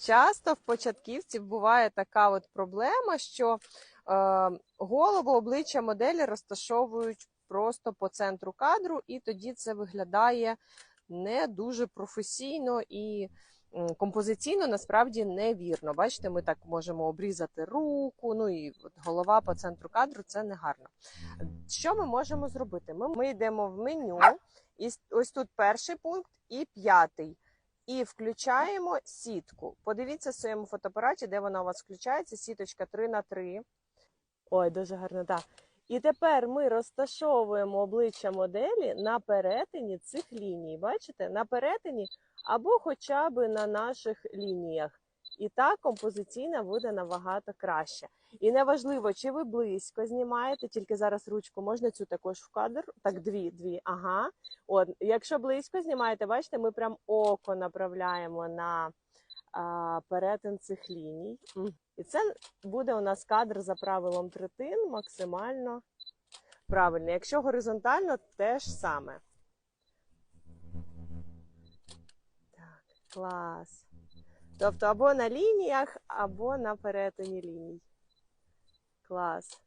Часто в початківців буває така от проблема, що е, голову обличчя моделі розташовують просто по центру кадру, і тоді це виглядає не дуже професійно і композиційно насправді невірно. Бачите, ми так можемо обрізати руку, ну і от голова по центру кадру це не гарно. Що ми можемо зробити? Ми, ми йдемо в меню, і ось тут перший пункт і п'ятий. І включаємо сітку. Подивіться в своєму фотоапараті, де вона у вас включається. Сіточка 3 на 3 Ой, дуже гарно, так. І тепер ми розташовуємо обличчя моделі на перетині цих ліній. Бачите? На перетині або хоча б на наших лініях. І так композиційна буде набагато краще. І неважливо, чи ви близько знімаєте, тільки зараз ручку можна цю також в кадр. Так, дві, дві. Ага. От, якщо близько знімаєте, бачите, ми прям око направляємо на а, перетин цих ліній. І це буде у нас кадр за правилом третин максимально правильний. Якщо горизонтально, теж саме. Так, клас. Тобто або на лініях, або на перетині ліній. Клас.